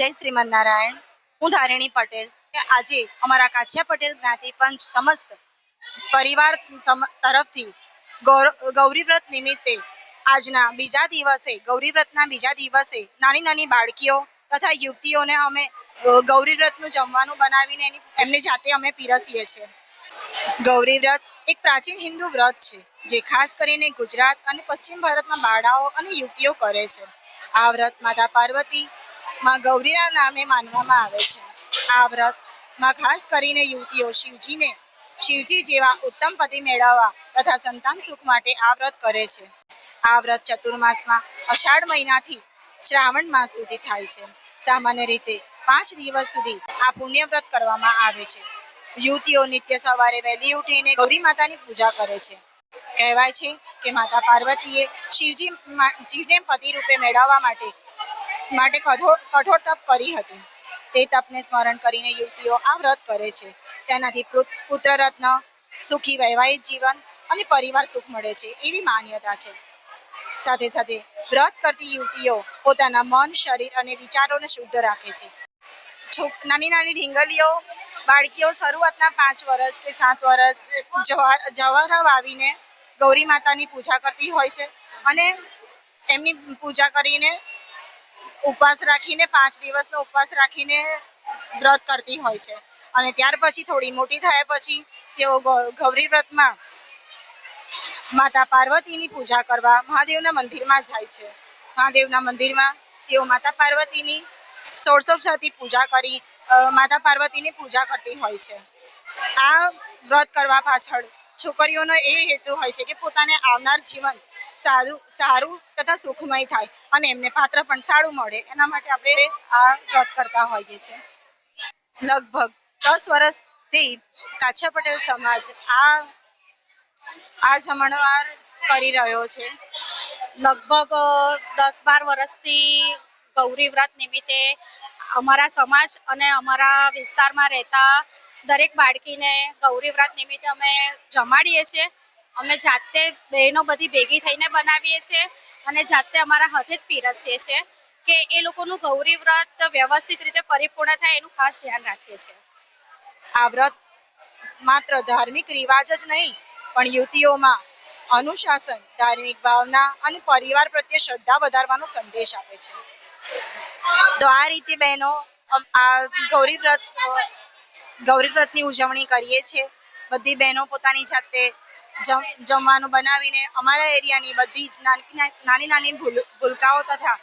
જય શ્રીમન નારાયણ હું ધારિણી પટેલ. આજે અમારા કાછિયા પટેલ જ્ઞાતિ પંચ સમસ્ત પરિવાર તરફથી ગૌર- વ્રત નિમિત્તે આજના બીજા દિવસે ગૌરી વ્રતના બીજા દિવસે નાની નાની બાળકીઓ તથા યુવતીઓને અમે અ, ગૌરી વ્રતનું જમવાનું બનાવીને એમની જાતે અમે પીરસીએ છીએ. ગૌરી વ્રત એક પ્રાચીન હિન્દુ વ્રત છે જે ખાસ કરીને ગુજરાત અને પશ્ચિમ ભારતમાં બાળાઓ અને યુવતીઓ કરે છે. આ વ્રત માતા પાર્વતી માં ગૌરીના નામે માનવામાં આવે છે. આ વ્રતમાં ખાસ કરીને યુવતીઓ શિવજીને શિવજી જેવા ઉત્તમ પતિ મેળવવા તથા સંતાન સુખ માટે આ વ્રત કરે છે. આ વ્રત ચતુર્માસમાં અષાઢ મહિનાથી શ્રાવણ માસ સુધી થાય છે. સામાન્ય રીતે પાંચ દિવસ સુધી આ પુણ્ય વ્રત કરવામાં આવે છે. યુવતીઓ નિત્ય સવારે વહેલી ઉઠીને ગૌરી માતાની પૂજા કરે છે. કહેવાય છે કે માતા પાર્વતીએ શિવજી શિવને પતિ રૂપે મેળવવા માટે માટે કઠોર તપ કરી હતી. તે તપને સ્મરણ કરીને યુવતીઓ આ વ્રત કરે છે. તેનાથી પુત- પુત્ર રત્ન સુખી વૈવાહિક જીવન અને પરિવાર સુખ મળે છે એવી માન્યતા છે. સાથે સાથે વ્રત કરતી યુવતીઓ પોતાના મન, શરીર અને વિચારોને શુદ્ધ રાખે છે. છોક, નાની નાની ઢીંગલીઓ, બાળકીઓ શરૂઆતના પાંચ વર્ષ કે સાત વર્ષ જવારા વાવીને ગૌરી માતાની પૂજા કરતી હોય છે અને એમની પૂજા કરીને ઉપવાસ રાખીને, પાંચ દિવસનો ઉપવાસ રાખીને વ્રત કરતી હોય છે. અને ત્યાર પછી થોડી મોટી થયા પછી તેઓ ગૌરી વ્રતમાં માતા પાર્વતીની પૂજા કરવા મહાદેવના મંદિરમાં જાય છે. મહાદેવના મંદિરમાં તેઓ માતા પાર્વતીની ષોડશોપચારથી પૂજા કરી માતા પાર્વતીની પૂજા કરતી હોય છે. આ વ્રત કરવા પાછળ છોકરીઓનો એ હેતુ હોય છે કે પોતાને આવનાર જીવન સારું સારું તથા સુખમય થાય અને એમને પાત્ર પણ સારું મળે. એના માટે આપણે આ વ્રત કરતા હોઈએ છીએ. લગભગ દસ વર્ષથી કાછા પટેલ સમાજ આ આ જમણવાર કરી રહ્યો છે. લગભગ દસ બાર વર્ષથી ગૌરી વ્રત નિમિત્તે અમારા સમાજ અને અમારા વિસ્તારમાં રહેતા દરેક બાળકીને ગૌરી વ્રત નિમિત્તે અમે જમાડીએ છીએ. અમે જાતે બહેનો બધી ભેગી થઈને બનાવીએ છીએ અને જાતે અમારા હાથે જ પીરસીએ છીએ કે એ લોકોનું ગૌરી વ્રત વ્યવસ્થિત રીતે પરિપૂર્ણ થાય એનું ખાસ ધ્યાન રાખીએ છીએ. આ વ્રત માત્ર ધાર્મિક રિવાજ જ નહીં, પણ યુવતીઓમાં અનુશાસન, ધાર્મિક ભાવના અને પરિવાર પ્રત્યે શ્રદ્ધા વધારવાનો સંદેશ આપે છે. તો આ રીતે બહેનો આ ગૌરી વ્રત ગૌરી વ્રતની ઉજવણી કરીએ છીએ. બધી બહેનો પોતાની જાતે જમવાનું બનાવીને અમારા એરિયાની બધી જ નાની, નાની- નાની નાની ભૂલ, ભૂલકાઓ તથા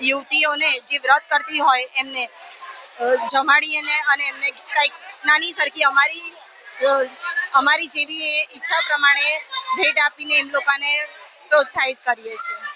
યુવતીઓને જે વ્રત કરતી હોય એમને જમાડીને અને એમને કંઈક નાની સરખી અમારી અમારી જેવી ઈચ્છા પ્રમાણે ભેટ આપીને એમ લોકોને પ્રોત્સાહિત કરીએ છીએ.